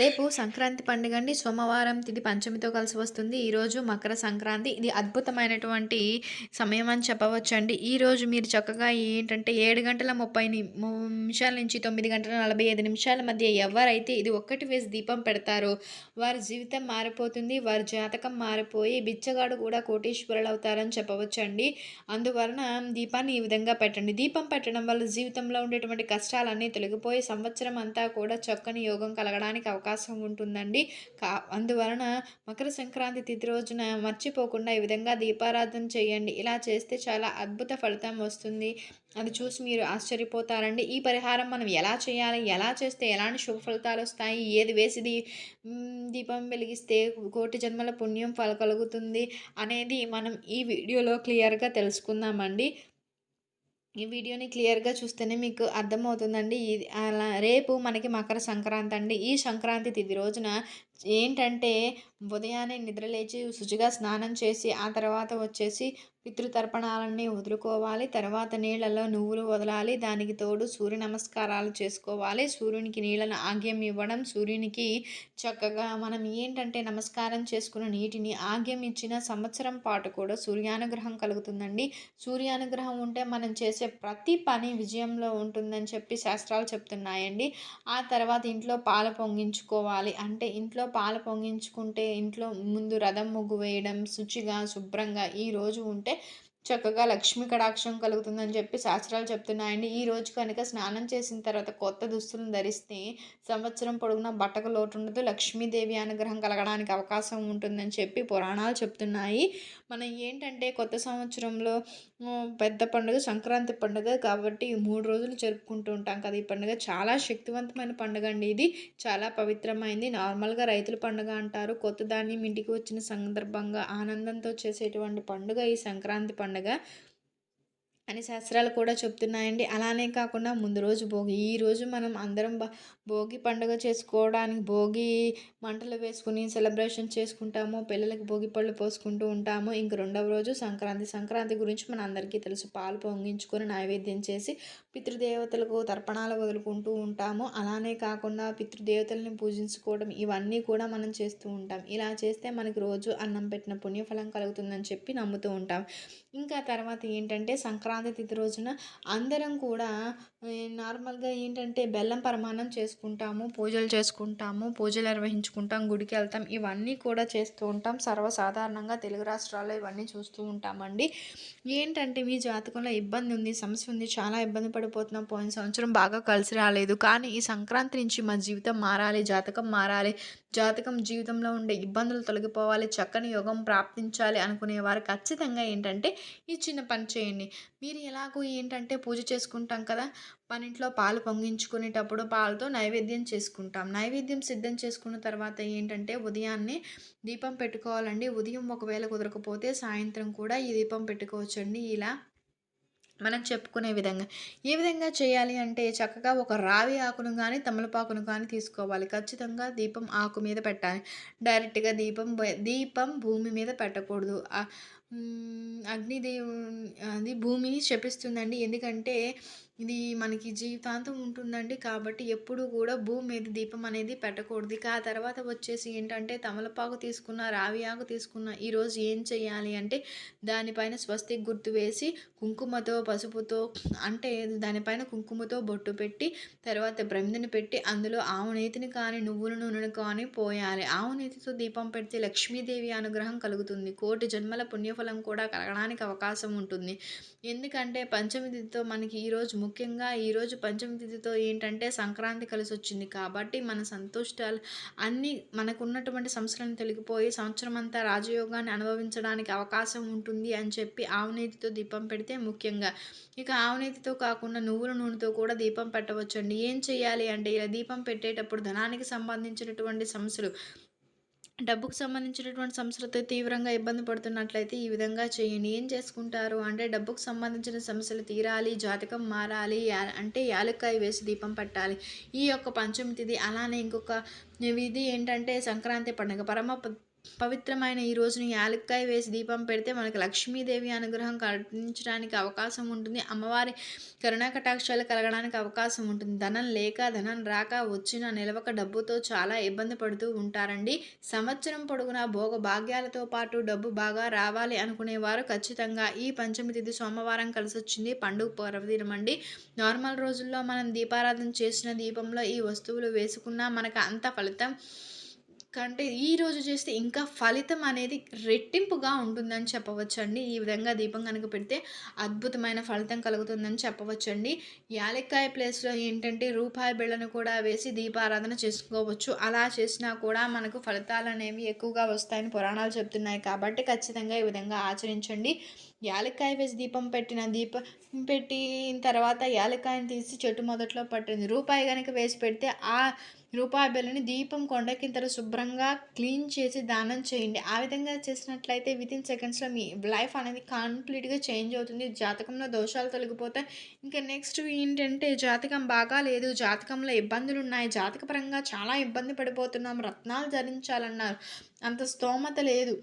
రేపు సంక్రాంతి పండుగ అండి సోమవారం తిది పంచమితో కలిసి వస్తుంది. ఈరోజు మకర సంక్రాంతి. ఇది అద్భుతమైనటువంటి సమయం అని చెప్పవచ్చండి. ఈరోజు మీరు చక్కగా ఏంటంటే ఏడు గంటల ముప్పై నిమిషాల నుంచి తొమ్మిది గంటల నలభై ఐదు నిమిషాల మధ్య ఎవరైతే ఇది ఒక్కటి వేసి దీపం పెడతారో వారి జీవితం మారిపోతుంది. వారి జాతకం మారిపోయి బిచ్చగాడు కూడా కోటీశ్వరులు అవుతారని చెప్పవచ్చండి. అందువలన దీపాన్ని ఈ విధంగా పెట్టండి. దీపం పెట్టడం వల్ల జీవితంలో ఉండేటువంటి కష్టాలన్నీ తొలగిపోయి సంవత్సరం అంతా కూడా చక్కని యోగం కలగడానికి అవకాశం అవకాశం ఉంటుందండి. కా అందువలన మకర సంక్రాంతి తిథి రోజున మర్చిపోకుండా ఈ విధంగా దీపారాధన చేయండి. ఇలా చేస్తే చాలా అద్భుత ఫలితం వస్తుంది. అది చూసి మీరు ఆశ్చర్యపోతారండి. ఈ పరిహారం మనం ఎలా చేయాలి? ఎలా చేస్తే ఎలాంటి శుభ ఫలితాలు వస్తాయి? ఏది వేసి దీ దీపం వెలిగిస్తే కోటి జన్మల పుణ్యం ఫల కలుగుతుంది అనేది మనం ఈ వీడియోలో క్లియర్గా తెలుసుకుందామండి. ఈ వీడియోని క్లియర్గా చూస్తేనే మీకు అర్థమవుతుందండి. ఇది అలా రేపు మనకి మకర సంక్రాంతి అండి ఈ సంక్రాంతి తిది రోజున ఏంటంటే ఉదయాన్నే నిద్రలేచి శుచిగా స్నానం చేసి ఆ తర్వాత వచ్చేసి పితృతర్పణాలన్నీ వదులుకోవాలి. తర్వాత నీళ్ళలో నువ్వులు వదలాలి. దానికి తోడు సూర్య నమస్కారాలు చేసుకోవాలి. సూర్యునికి నీళ్ళను ఆగ్యం ఇవ్వడం సూర్యునికి చక్కగా మనం ఏంటంటే నమస్కారం చేసుకున్న నీటిని ఆగ్యం ఇచ్చిన సంవత్సరం పాటు కూడా సూర్యానుగ్రహం కలుగుతుందండి. సూర్యానుగ్రహం ఉంటే మనం చేసే ప్రతి పని విజయంలో ఉంటుందని చెప్పి శాస్త్రాలు చెప్తున్నాయండి. ఆ తర్వాత ఇంట్లో పాలు పొంగించుకోవాలి. అంటే ఇంట్లో పాలు పొంగించుకుంటే ఇంట్లో ముందు రథం ముగ్గు వేయడం శుచిగా శుభ్రంగా ఈరోజు ఉంటే చక్కగా లక్ష్మీ కటాక్షం కలుగుతుందని చెప్పి శాస్త్రాలు చెప్తున్నాయండి. ఈ రోజు కనుక స్నానం చేసిన తర్వాత కొత్త దుస్తులను ధరిస్తే సంవత్సరం పొడుగున బట్టకు లోటు ఉండదు లక్ష్మీదేవి అనుగ్రహం కలగడానికి అవకాశం ఉంటుందని చెప్పి పురాణాలు చెప్తున్నాయి. మనం ఏంటంటే కొత్త సంవత్సరంలో పెద్ద పండుగ సంక్రాంతి పండుగ కాబట్టి మూడు రోజులు జరుపుకుంటూ ఉంటాం కదా. ఈ పండుగ చాలా శక్తివంతమైన పండుగ అండి ఇది. చాలా పవిత్రమైంది. నార్మల్గా రైతుల పండుగ అంటారు. కొత్త ధాన్యం ఇంటికి వచ్చిన సందర్భంగా ఆనందంతో చేసేటువంటి పండుగ ఈ సంక్రాంతి పండుగ. అని శాస్త్రాలు కూడా చెప్తున్నాయండి. అలానే కాకుండా ముందు రోజు భోగి ఈ రోజు మనం అందరం భోగి పండుగ చేసుకోవడానికి భోగి మంటలు వేసుకుని సెలబ్రేషన్ చేసుకుంటాము. పిల్లలకి భోగి పళ్ళు పోసుకుంటూ ఉంటాము. ఇంక రెండవ రోజు సంక్రాంతి సంక్రాంతి గురించి మన అందరికీ తెలుసు. పాలు పొంగించుకొని నైవేద్యం చేసి పితృదేవతలకు తర్పణాలు వదులుకుంటూ ఉంటాము. అలానే కాకుండా పితృదేవతల్ని పూజించుకోవడం ఇవన్నీ కూడా మనం చేస్తూ ఉంటాం. ఇలా చేస్తే మనకి రోజు అన్నం పెట్టిన పుణ్యఫలం కలుగుతుందని చెప్పి నమ్ముతూ ఉంటాం. ఇంకా తర్వాత ఏంటంటే సంక్రాంతి తిథి రోజున అందరం కూడా నార్మల్గా ఏంటంటే బెల్లం పరమాన్నం చేసుకుంటాము పూజలు చేసుకుంటాము పూజలు నిర్వహించుకుంటాం గుడికి వెళ్తాం ఇవన్నీ కూడా చేస్తూ ఉంటాం. సర్వసాధారణంగా తెలుగు రాష్ట్రాల్లో ఇవన్నీ చూస్తూ ఉంటామండి. ఏంటంటే మీ జాతకంలో ఇబ్బంది ఉంది సమస్య ఉంది చాలా ఇబ్బంది పడిపోతున్నాం పోయిన సంవత్సరం బాగా కలిసి రాలేదు. కానీ ఈ సంక్రాంతి నుంచి మా జీవితం మారాలి జాతకం మారాలి. జాతకం జీవితంలో ఉండే ఇబ్బందులు తొలగిపోవాలి చక్కని యోగం ప్రాప్తించాలి అనుకునేవారు ఖచ్చితంగా ఏంటంటే ఈ చిన్న పని చేయండి. మీరు ఎలాగో ఏంటంటే పూజ చేసుకుంటాం కదా మన ఇంట్లో పాలు పొంగించుకునేటప్పుడు పాలతో నైవేద్యం చేసుకుంటాం. నైవేద్యం సిద్ధం చేసుకున్న తర్వాత ఏంటంటే ఉదయాన్నే దీపం పెట్టుకోవాలండి. ఉదయం ఒకవేళ కుదరకపోతే సాయంత్రం కూడా ఈ దీపం పెట్టుకోవచ్చండి. ఇలా మనం చెప్పుకునే విధంగా. ఏ విధంగా చేయాలి అంటే చక్కగా ఒక రావి ఆకును కానీ తమలపాకును కానీ తీసుకోవాలి. ఖచ్చితంగా దీపం ఆకు మీద పెట్టాలి. డైరెక్ట్గా దీపం దీపం భూమి మీద పెట్టకూడదు. అగ్నిదేవు అది భూమిని శపిస్తుందండి ఎందుకంటే ఇది మనకి జీవితాంతం ఉంటుందండి. కాబట్టి ఎప్పుడు కూడా భూమి మీద దీపం అనేది పెట్టకూడదు. ఇక ఆ తర్వాత వచ్చేసి ఏంటంటే తమలపాకు తీసుకున్న రావి ఆకు తీసుకున్న ఈరోజు ఏం చేయాలి అంటే దానిపైన స్వస్తి గుర్తు వేసి కుంకుమతో పసుపుతో అంటే దానిపైన కుంకుమతో బొట్టు పెట్టి తర్వాత బ్రహ్మని పెట్టి అందులో ఆవు నేతిని కానీ నువ్వుల నూనెను కానీ పోయాలి. ఆవు నేతితో దీపం పెడితే లక్ష్మీదేవి అనుగ్రహం కలుగుతుంది. కోటి జన్మల పుణ్యఫలం కూడా కలగడానికి అవకాశం ఉంటుంది. ఎందుకంటే పంచమిదితో మనకి ఈరోజు ముఖ్యంగా ఈరోజు పంచమి తిథితో ఏంటంటే సంక్రాంతి కలిసి వచ్చింది కాబట్టి మన సంతోషాలు అన్నీ మనకున్నటువంటి సమస్యలను తొలగిపోయి సంవత్సరం అంతా రాజయోగాన్ని అనుభవించడానికి అవకాశం ఉంటుంది అని చెప్పి ఆవునేతితో దీపం పెడితే ముఖ్యంగా. ఇక ఆవునేతితో కాకుండా నువ్వుల నూనెతో కూడా దీపం పెట్టవచ్చండి. ఏం చేయాలి అంటే ఇలా దీపం పెట్టేటప్పుడు ధనానికి సంబంధించినటువంటి సమస్యలు డబ్బుకు సంబంధించినటువంటి సమస్యలతో తీవ్రంగా ఇబ్బంది పడుతున్నట్లయితే ఈ విధంగా చేయండి. ఏం చేసుకుంటారు? అంటే డబ్బుకు సంబంధించిన సమస్యలు తీరాలి జాతకం మారాలి అంటే యాలక్కాయ వేసి దీపం పట్టాలి. ఈ యొక్క పంచమి తిథి అలానే ఇంకొక విధి ఏంటంటే సంక్రాంతి పండుగ. పరమ పవిత్రమైన ఈ రోజును యాలక్కాయ వేసి దీపం పెడితే మనకి లక్ష్మీదేవి అనుగ్రహం కల్పించడానికి అవకాశం ఉంటుంది. అమ్మవారి కరుణా కటాక్షాలు కలగడానికి అవకాశం ఉంటుంది. ధనం లేక ధనం రాక వచ్చిన నిలవక డబ్బుతో చాలా ఇబ్బంది పడుతూ ఉంటారండి. సంవత్సరం పొడుగునా భోగ భాగ్యాలతో పాటు డబ్బు బాగా రావాలి అనుకునేవారు ఖచ్చితంగా. ఈ పంచమి తిథి సోమవారం కలిసి వచ్చింది. పండుగ పర్వదినం అండి నార్మల్ రోజుల్లో మనం దీపారాధన చేసిన దీపంలో ఈ వస్తువులు వేసుకున్నా మనకు అంత ఫలితం కంటే ఈరోజు చేస్తే ఇంకా ఫలితం అనేది రెట్టింపుగా ఉంటుందని చెప్పవచ్చండి. ఈ విధంగా దీపం కనుక పెడితే అద్భుతమైన ఫలితం కలుగుతుందని చెప్పవచ్చండి. యాలక్కాయ ప్లేస్లో ఏంటంటే రూపాయి బిళ్ళను కూడా వేసి దీపారాధన చేసుకోవచ్చు. అలా చేసినా కూడా మనకు ఫలితాలు అనేవి ఎక్కువగా వస్తాయని పురాణాలు చెప్తున్నాయి. కాబట్టి ఖచ్చితంగా ఈ విధంగా ఆచరించండి. యాలక్కాయ వేసి దీపం పెట్టిన దీపం పెట్టిన తర్వాత యాలక్కాయని తీసి చెట్టు మొదట్లో పట్టింది. రూపాయి కనుక వేసి పెడితే ఆ రూపాయి బిల్లని దీపం కొండకింతలు శుభ్రంగా క్లీన్ చేసి దానం చేయండి. ఆ విధంగా చేసినట్లయితే వితిన్ సెకండ్స్లో మీ లైఫ్ అనేది కంప్లీట్గా చేంజ్ అవుతుంది. జాతకంలో దోషాలు తొలగిపోతాయి ఇంకా నెక్స్ట్ ఏంటంటే జాతకం బాగా లేదు. జాతకంలో ఇబ్బందులు ఉన్నాయి. జాతకపరంగా చాలా ఇబ్బంది పడిపోతున్నాం. రత్నాలు ధరించాలన్నారు. అంత స్తోమత లేదు.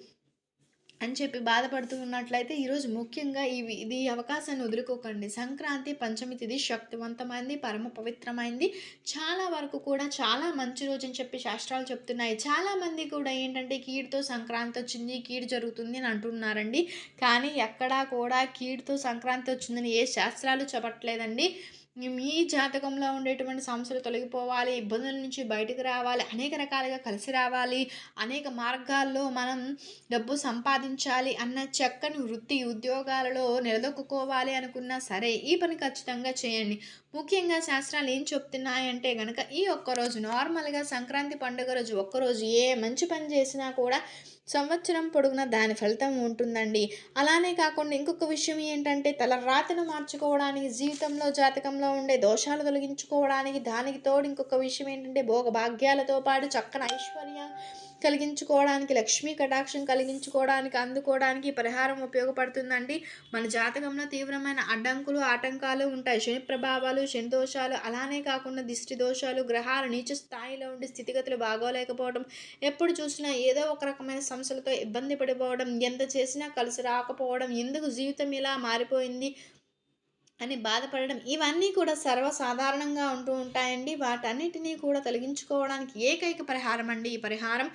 అని చెప్పి బాధపడుతూ ఉన్నట్లయితే ఈరోజు ముఖ్యంగా ఇవి ఇది అవకాశాన్ని వదులుకోకండి. సంక్రాంతి పంచమి తిది శక్తివంతమైంది పరమ పవిత్రమైంది. చాలా వరకు కూడా చాలా మంచి రోజు అని చెప్పి శాస్త్రాలు చెప్తున్నాయి. చాలామంది కూడా ఏంటంటే కీడుతో సంక్రాంతి వచ్చింది కీడు జరుగుతుంది అని అంటున్నారండి. కానీ ఎక్కడా కూడా కీడుతో సంక్రాంతి వచ్చిందని ఏ శాస్త్రాలు చెప్పట్లేదండి. మీ జాతకంలో ఉండేటువంటి సమస్యలు తొలగిపోవాలి ఇబ్బందుల నుంచి బయటకు రావాలి అనేక రకాలుగా కలిసి రావాలి అనేక మార్గాల్లో మనం డబ్బు సంపాదించాలి అన్న చక్కని వృత్తి ఉద్యోగాలలో నిలదొక్కుకోవాలి అనుకున్నా సరే ఈ పని ఖచ్చితంగా చేయండి. ముఖ్యంగా శాస్త్రాలు ఏం చెప్తున్నాయంటే కనుక ఈ ఒక్కరోజు నార్మల్గా సంక్రాంతి పండుగ రోజు ఒక్కరోజు ఏ మంచి పని చేసినా కూడా సంవత్సరం పొడుగున దాని ఫలితం ఉంటుందండి. అలానే కాకుండా ఇంకొక విషయం ఏంటంటే తల రాతను మార్చుకోవడానికి జీవితంలో జాతకంలో ఉండే దోషాలు తొలగించుకోవడానికి దానికి తోడు ఇంకొక విషయం ఏంటంటే భోగ భాగ్యాలతో పాటు చక్కని ఐశ్వర్యం కలిగించుకోవడానికి లక్ష్మీ కటాక్షం కలిగించుకోవడానికి అందుకోవడానికి పరిహారం ఉపయోగపడుతుందండి. మన జాతకంలో తీవ్రమైన అడ్డంకులు ఆటంకాలు ఉంటాయి. శని ప్రభావాలు శని దోషాలు అలానే కాకుండా దిష్టి దోషాలు గ్రహాలు నీచ స్థాయిలో ఉండి స్థితిగతులు బాగోలేకపోవడం ఎప్పుడు చూసినా ఏదో ఒక రకమైన సమస్యలతో ఇబ్బంది పడిపోవడం ఎంత చేసినా కలిసి రాకపోవడం ఎందుకు జీవితం ఇలా మారిపోయింది అని బాధపడడం ఇవన్నీ కూడా సర్వసాధారణంగా ఉంటూ ఉంటాయండి. వాటన్నిటినీ కూడా తొలగించుకోవడానికి ఏకైక పరిహారం అండి ఈ పరిహారం.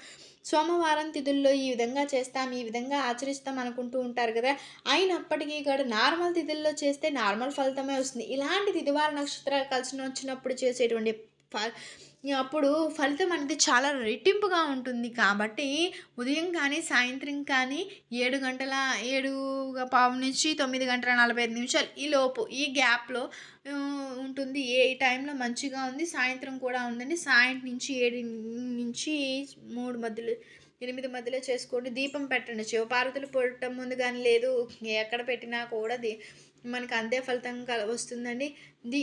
సోమవారం తిథుల్లో ఈ విధంగా చేస్తాం ఈ విధంగా ఆచరిస్తాం అనుకుంటూ ఉంటారు కదా. అయినప్పటికీ కూడా నార్మల్ తిథుల్లో చేస్తే నార్మల్ ఫలితమే వస్తుంది. ఇలాంటి తిథివార నక్షత్రాలు కలిసి వచ్చినప్పుడు చేసేటువంటి అప్పుడు ఫలితం అనేది చాలా రెట్టింపుగా ఉంటుంది కాబట్టి ఉదయం కానీ సాయంత్రం కానీ ఏడు గంటల ఏడు పావు నుంచి తొమ్మిది గంటల నలభై ఐదు నిమిషాలు ఈ లోపు ఈ గ్యాప్లో ఉంటుంది. ఏ టైంలో మంచిగా ఉంది సాయంత్రం కూడా ఉందండి. సాయంత్రం నుంచి ఏడు నుంచి మూడు మధ్యలో ఎనిమిది మధ్యలో చేసుకోండి. దీపం పెట్టండి. శివపార్వతులు పెట్టడం ముందు కానీ లేదు ఎక్కడ పెట్టినా కూడా దీ మనకు అంతే ఫలితం వస్తుందండి. దీ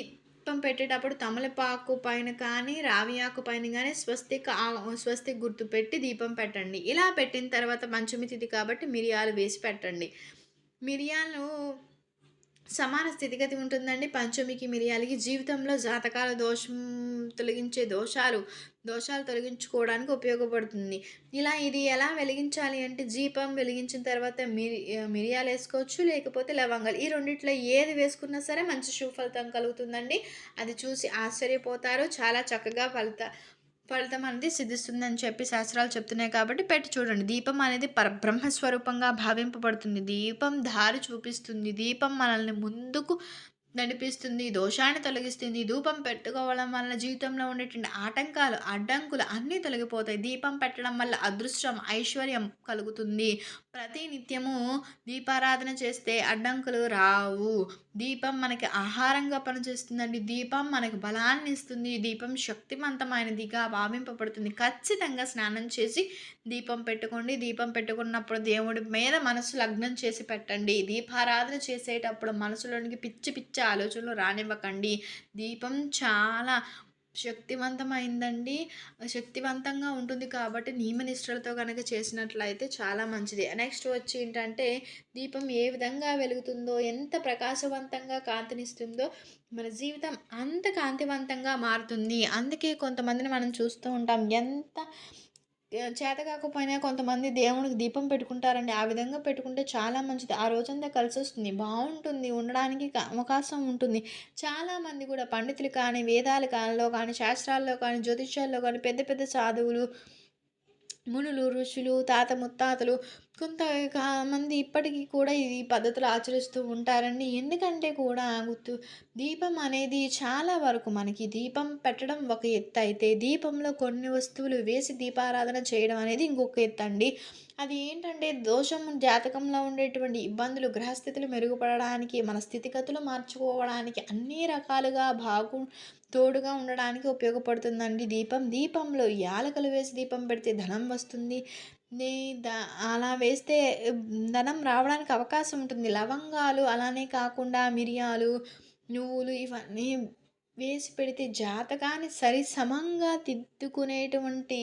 దీపం పెట్టేటప్పుడు తమలపాకు పైన కానీ రావి ఆకు పైన కానీ స్వస్తిక్ స్వస్తిక్ గుర్తు పెట్టి దీపం పెట్టండి. ఇలా పెట్టిన తర్వాత పంచమి తిథి కాబట్టి మిరియాలు వేసి పెట్టండి. మిరియాలు సమాన స్థితిగతి ఉంటుందండి. పంచమికి మిరియాలకి జీవితంలో జాతకాల దోషం తొలగించే దోషాలు దోషాలు తొలగించుకోవడానికి ఉపయోగపడుతుంది. ఇలా ఇది ఎలా వెలిగించాలి అంటే జీపం వెలిగించిన తర్వాత మిరి మిరియాలు వేసుకోవచ్చు లేకపోతే లవంగాలు. ఈ రెండిట్లో ఏది వేసుకున్నా సరే మంచి శుభ ఫలితం కలుగుతుందండి. అది చూసి ఆశ్చర్యపోతారు. చాలా చక్కగా ఫలిత ఫలితం అనేది సిద్ధిస్తుందని చెప్పి శాస్త్రాలు చెప్తున్నాయి కాబట్టి పెట్టి చూడండి. దీపం అనేది పరబ్రహ్మస్వరూపంగా భావింపబడుతుంది. దీపం దారి చూపిస్తుంది. దీపం మనల్ని ముందుకు నడిపిస్తుంది. దోషాన్ని తొలగిస్తుంది. ధూపం పెట్టుకోవడం వల్ల జీవితంలో ఉండేటువంటి ఆటంకాలు అడ్డంకులు అన్నీ తొలగిపోతాయి. దీపం పెట్టడం వల్ల అదృష్టం ఐశ్వర్యం కలుగుతుంది. ప్రతి నిత్యము దీపారాధన చేస్తే అడ్డంకులు రావు. దీపం మనకి ఆహారంగా పనిచేస్తుందండి. దీపం మనకు బలాన్ని ఇస్తుంది. దీపం శక్తివంతమైనదిగా భావింపబడుతుంది. ఖచ్చితంగా స్నానం చేసి దీపం పెట్టుకోండి. దీపం పెట్టుకున్నప్పుడు దేవుడి మీద మనసు లగ్నం చేసి పెట్టండి. దీపారాధన చేసేటప్పుడు మనసులోనికి పిచ్చి పిచ్చి ఆలోచనలు రానివ్వకండి. దీపం చాలా శక్తివంతమైందండి. శక్తివంతంగా ఉంటుంది కాబట్టి నియమనిష్టలతో కనుక చేసినట్లయితే చాలా మంచిది. నెక్స్ట్ వచ్చి ఏంటంటే దీపం ఏ విధంగా వెలుగుతుందో ఎంత ప్రకాశవంతంగా కాంతినిస్తుందో మన జీవితం అంత కాంతివంతంగా మారుతుంది. అందుకే కొంతమందిని మనం చూస్తూ ఉంటాం ఎంత చేత కాకపోయినా కొంతమంది దేవునికి దీపం పెట్టుకుంటారండి. ఆ విధంగా పెట్టుకుంటే చాలా మంచిది. ఆ రోజంతా కలిసి వస్తుంది బాగుంటుంది ఉండడానికి అవకాశం ఉంటుంది. చాలామంది కూడా పండితులు కానీ వేదాల కాలంలో కానీ శాస్త్రాల్లో కానీ జ్యోతిష్యాల్లో కానీ పెద్ద పెద్ద సాధువులు మునులు ఋషులు తాత ముత్తాతలు కొంత మంది ఇప్పటికీ కూడా ఈ పద్ధతులు ఆచరిస్తూ ఉంటారండి. ఎందుకంటే కూడా గుర్తు దీపం అనేది చాలా వరకు మనకి దీపం పెట్టడం ఒక ఎత్తు. అయితే దీపంలో కొన్ని వస్తువులు వేసి దీపారాధన చేయడం అనేది ఇంకొక ఎత్తు అండి అది ఏంటంటే దోషం జాతకంలో ఉండేటువంటి ఇబ్బందులు గ్రహస్థితులు మెరుగుపడడానికి మన స్థితిగతులు మార్చుకోవడానికి అన్ని రకాలుగా బాగు తోడుగా ఉండడానికి ఉపయోగపడుతుందండి దీపం. దీపంలో యాలకలు వేసి దీపం పెడితే ధనం వస్తుంది. నీ దా అలా వేస్తే ధనం రావడానికి అవకాశం ఉంటుంది. లవంగాలు అలానే కాకుండా మిరియాలు నువ్వులు ఇవన్నీ వేసి పెడితే జాతకాన్ని సరి సమంగా దిద్దుకునేటువంటి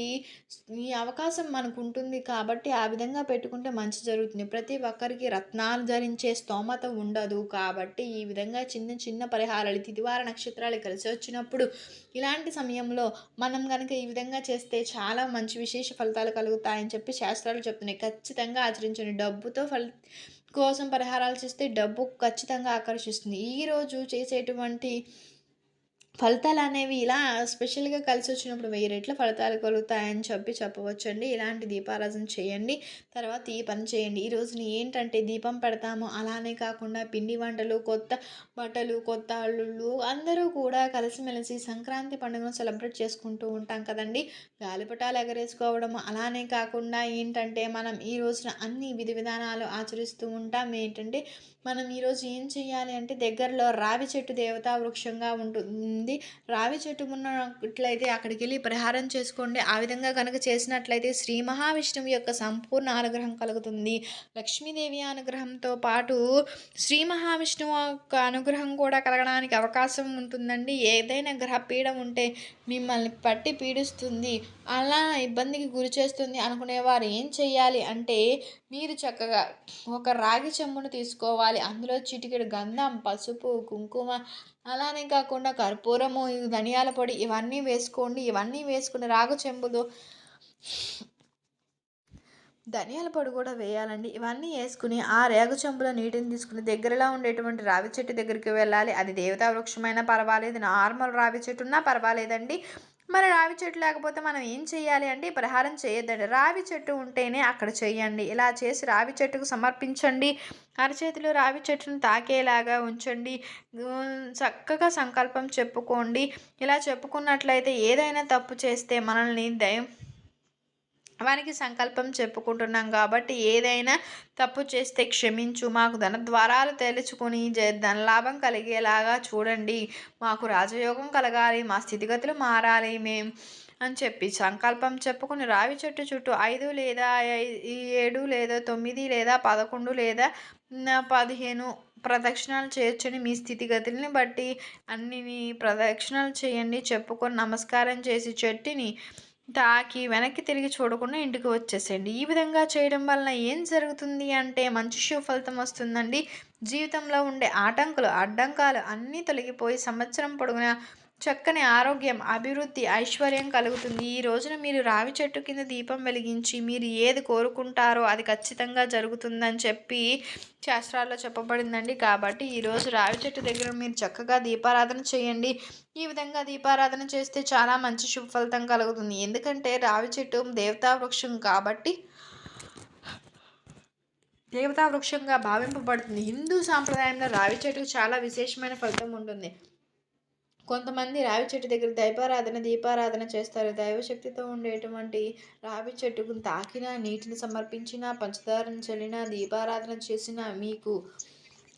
ఈ అవకాశం మనకు ఉంటుంది కాబట్టి ఆ విధంగా పెట్టుకుంటే మంచి జరుగుతుంది. ప్రతి ఒక్కరికి రత్నాలు ధరించే స్తోమత ఉండదు కాబట్టి ఈ విధంగా చిన్న చిన్న పరిహారాలు తిదివార నక్షత్రాలు కలిసి వచ్చినప్పుడు ఇలాంటి సమయంలో మనం కనుక ఈ విధంగా చేస్తే చాలా మంచి విశేష ఫలితాలు కలుగుతాయని చెప్పి శాస్త్రాలు చెప్తున్నాయి. ఖచ్చితంగా ఆచరించండి. డబ్బుతో ఫలి కోసం పరిహారాలు చేస్తే డబ్బు ఖచ్చితంగా ఆకర్షిస్తుంది. ఈరోజు చేసేటువంటి ఫలితాలు అనేవి ఇలా స్పెషల్గా కలిసి వచ్చినప్పుడు వెయ్యి రెట్ల ఫలితాలు కలుగుతాయని చెప్పి చెప్పవచ్చండి. ఇలాంటి దీపారాధన చేయండి. తర్వాత ఈ పని చేయండి. ఈ రోజున ఏంటంటే దీపం పెడతాము అలానే కాకుండా పిండి వంటలు కొత్త బట్టలు కొత్త అల్లుళ్ళు అందరూ కూడా కలిసిమెలిసి సంక్రాంతి పండుగను సెలబ్రేట్ చేసుకుంటూ ఉంటాం కదండి. గాలిపటాలు ఎగరేసుకోవడం అలానే కాకుండా ఏంటంటే మనం ఈ రోజున అన్ని విధి విధానాలు ఆచరిస్తూ ఉంటాం. ఏంటంటే మనం ఈరోజు ఏం చేయాలి అంటే దగ్గరలో రావి చెట్టు దేవతా వృక్షంగా ఉంటుంది రావి చెట్టు ఉన్నట్లయితే అక్కడికి వెళ్ళి పరిహారం చేసుకోండి. ఆ విధంగా కనుక చేసినట్లయితే శ్రీ మహావిష్ణువు యొక్క సంపూర్ణ అనుగ్రహం కలుగుతుంది. లక్ష్మీదేవి అనుగ్రహంతో పాటు శ్రీ మహావిష్ణువు యొక్క అనుగ్రహం కూడా కలగడానికి అవకాశం ఉంటుందండి. ఏదైనా గ్రహ పీడ ఉంటే మిమ్మల్ని పట్టి పీడిస్తుంది. అలా ఇబ్బందికి గురి చేస్తుంది అనుకునేవారు ఏం చేయాలి అంటే మీరు చక్కగా ఒక రాగి చెంబును తీసుకోవాలి. అందులో చిటికెడు గంధం పసుపు కుంకుమ అలానే కాకుండా కర్పూరము ధనియాల పొడి ఇవన్నీ వేసుకోండి ఇవన్నీ వేసుకుని రాగు చెంబులు ధనియాల పొడి కూడా వేయాలండి. ఇవన్నీ వేసుకుని ఆ రేగు చెంబులో నీటిని తీసుకుని దగ్గరలో ఉండేటువంటి రావి చెట్టు దగ్గరికి వెళ్ళాలి. అది దేవతా వృక్షమైనా పర్వాలేదు. నార్మల్ రావి చెట్టు ఉన్నా పర్వాలేదండి. మరి రావి చెట్టు లేకపోతే మనం ఏం చేయాలి అంటే ఈ పరిహారం చేయొద్దండి. రావి చెట్టు ఉంటేనే అక్కడ చేయండి. ఇలా చేసి రావి చెట్టుకు సమర్పించండి. అరచేతిలో రావి చెట్టును తాకేలాగా ఉంచండి. చక్కగా సంకల్పం చెప్పుకోండి. ఇలా చెప్పుకున్నట్లయితే ఏదైనా తప్పు చేస్తే మనల్ని దయం వానికి సంకల్పం చెప్పుకుంటున్నాం కాబట్టి ఏదైనా తప్పు చేస్తే క్షమించు. మాకు ధన ద్వారాలు తెలుసుకుని జ- ధనలాభం కలిగేలాగా చూడండి. మాకు రాజయోగం కలగాలి మా స్థితిగతులు మారాలి మేం అని చెప్పి సంకల్పం చెప్పుకుని రావి చెట్టు చుట్టూ ఐదు లేదా ఏడు లేదా తొమ్మిది లేదా పదకొండు లేదా పదిహేను ప్రదక్షిణాలు చేయొచ్చని మీ స్థితిగతుల్ని బట్టి అన్ని ప్రదక్షిణాలు చేయండి. చెప్పుకొని నమస్కారం చేసి చెట్టుని తాకి వెనక్కి తిరిగి చూడకుండా ఇంటికి వచ్చేసేయండి. ఈ విధంగా చేయడం వలన ఏం జరుగుతుంది అంటే మంచి శుభ ఫలితం వస్తుందండి. జీవితంలో ఉండే ఆటంకులు అడ్డంకాలు అన్నీ తొలగిపోయి సంవత్సరం పొడుగునా చక్కని ఆరోగ్యం అభివృద్ధి ఐశ్వర్యం కలుగుతుంది. ఈ రోజున మీరు రావి చెట్టు కింద దీపం వెలిగించి మీరు ఏది కోరుకుంటారో అది ఖచ్చితంగా జరుగుతుందని చెప్పి శాస్త్రాల్లో చెప్పబడిందండి. కాబట్టి ఈరోజు రావి చెట్టు దగ్గర మీరు చక్కగా దీపారాధన చేయండి. ఈ విధంగా దీపారాధన చేస్తే చాలా మంచి శుభ ఫలితం కలుగుతుంది. ఎందుకంటే రావి చెట్టు దేవతా వృక్షం కాబట్టి దేవతా వృక్షంగా భావింపబడుతుంది. హిందూ సాంప్రదాయంలో రావి చెట్టుకు చాలా విశేషమైన ఫలితం ఉంటుంది. కొంతమంది రావి చెట్టు దగ్గర దైవారాధన దీపారాధన చేస్తారు. దైవశక్తితో ఉండేటువంటి రావి చెట్టుకు తాకిన నీటిని సమర్పించినా పంచదారను చల్లిన దీపారాధన చేసినా మీకు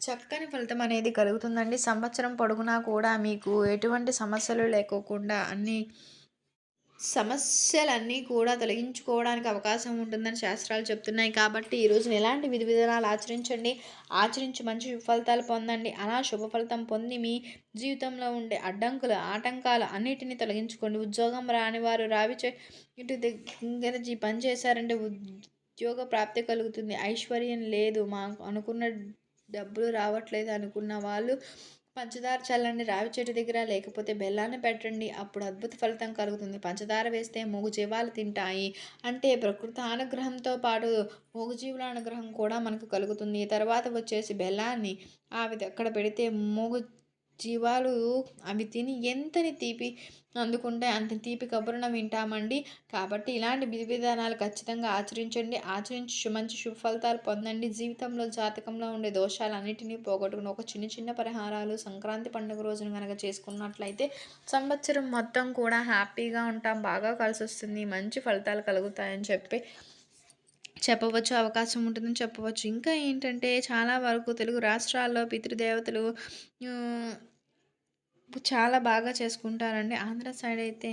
చక్కని ఫలితం అనేది కలుగుతుందండి. సంవత్సరం పొడుగునా కూడా మీకు ఎటువంటి సమస్యలు లేకోకుండా అన్నీ సమస్యలన్నీ కూడా తొలగించుకోవడానికి అవకాశం ఉంటుందని శాస్త్రాలు చెప్తున్నాయి. కాబట్టి ఈరోజు ఎలాంటి విధి విధానాలు ఆచరించండి? ఆచరించి మంచి ఫలితాలు పొందండి. అలా శుభ ఫలితం పొంది మీ జీవితంలో ఉండే అడ్డంకులు ఆటంకాలు అన్నిటినీ తొలగించుకోండి. ఉద్యోగం రాని వారు రావి చే ఇటు దగ్గర జీ పని చేశారంటే ఉద్యోగ ప్రాప్తి కలుగుతుంది. ఐశ్వర్యం లేదు. మాకు అనుకున్న డబ్బులు రావట్లేదు అనుకున్న వాళ్ళు పంచదార చల్లండి రావి చెట్టు దగ్గర లేకపోతే బెల్లాన్ని పెట్టండి. అప్పుడు అద్భుత ఫలితం కలుగుతుంది. పంచదార వేస్తే మూగజీవాలు తింటాయి. అంటే ప్రకృతి అనుగ్రహంతో పాటు మూగజీవుల అనుగ్రహం కూడా మనకు కలుగుతుంది. తర్వాత వచ్చేసి బెల్లాన్ని అవి అక్కడ పెడితే మూగు జీవాలు అవి తిని ఎంతని తీపి అందుకుంటే అంత తీపి కబురున వింటామండి. కాబట్టి ఇలాంటి విధి విధానాలు ఖచ్చితంగా ఆచరించండి. ఆచరించి మంచి శుభ ఫలితాలు పొందండి. జీవితంలో జాతకంలో ఉండే దోషాలన్నిటినీ పోగొట్టుకుని ఒక చిన్న చిన్న పరిహారాలు సంక్రాంతి పండుగ రోజున కనుక చేసుకున్నట్లయితే సంవత్సరం మొత్తం కూడా హ్యాపీగా ఉంటాం. బాగా కలిసి వస్తుంది మంచి ఫలితాలు కలుగుతాయని చెప్పి చెప్పవచ్చు. అవకాశం ఉంటుందని చెప్పవచ్చు. ఇంకా ఏంటంటే చాలా వరకు తెలుగు రాష్ట్రాల్లో పితృదేవతలు చాలా బాగా చేసుకుంటారండి. ఆంధ్ర సైడ్ అయితే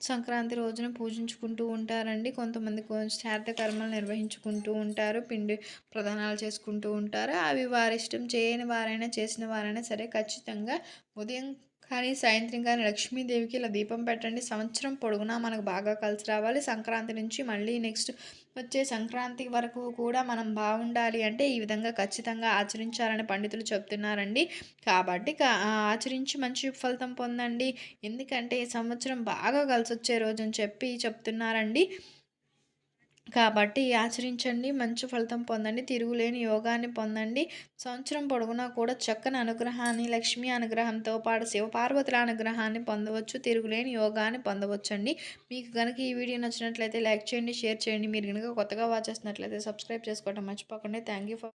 సంక్రాంతి రోజున పూజించుకుంటూ ఉంటారండి. కొంతమంది శ్రాద్ధ కర్మలు నిర్వహించుకుంటూ ఉంటారు. పిండి ప్రధానాలు చేసుకుంటూ ఉంటారు. అవి వారి ఇష్టం చేయని వారైనా చేసిన వారైనా సరే ఖచ్చితంగా ఉదయం కానీ సాయంత్రం కానీ లక్ష్మీదేవికి ఇలా దీపం పెట్టండి. సంవత్సరం పొడుగునా మనకు బాగా కలిసి రావాలి. సంక్రాంతి నుంచి మళ్ళీ నెక్స్ట్ వచ్చే సంక్రాంతి వరకు కూడా మనం బాగుండాలి అంటే ఈ విధంగా ఖచ్చితంగా ఆచరించాలని పండితులు చెప్తున్నారండి. కాబట్టి ఆచరించి మంచి ఫలితం పొందండి. ఎందుకంటే సంవత్సరం బాగా కలిసి వచ్చే రోజు అని చెప్పి చెప్తున్నారండి. కాబట్టి ఆచరించండి మంచి ఫలితం పొందండి తిరుగులేని యోగాన్ని పొందండి. సంవత్సరం పొడుగునా కూడా చక్కని అనుగ్రహాన్ని లక్ష్మీ అనుగ్రహంతో పాటు శివపార్వతుల అనుగ్రహాన్ని పొందవచ్చు తిరుగులేని యోగాన్ని పొందవచ్చండి. మీకు కనుక ఈ వీడియో నచ్చినట్లయితే లైక్ చేయండి షేర్ చేయండి. మీరు కనుక కొత్తగా వాచ్ చేసినట్లయితే సబ్స్క్రైబ్ చేసుకోవడం మర్చిపోకండి. Thank you for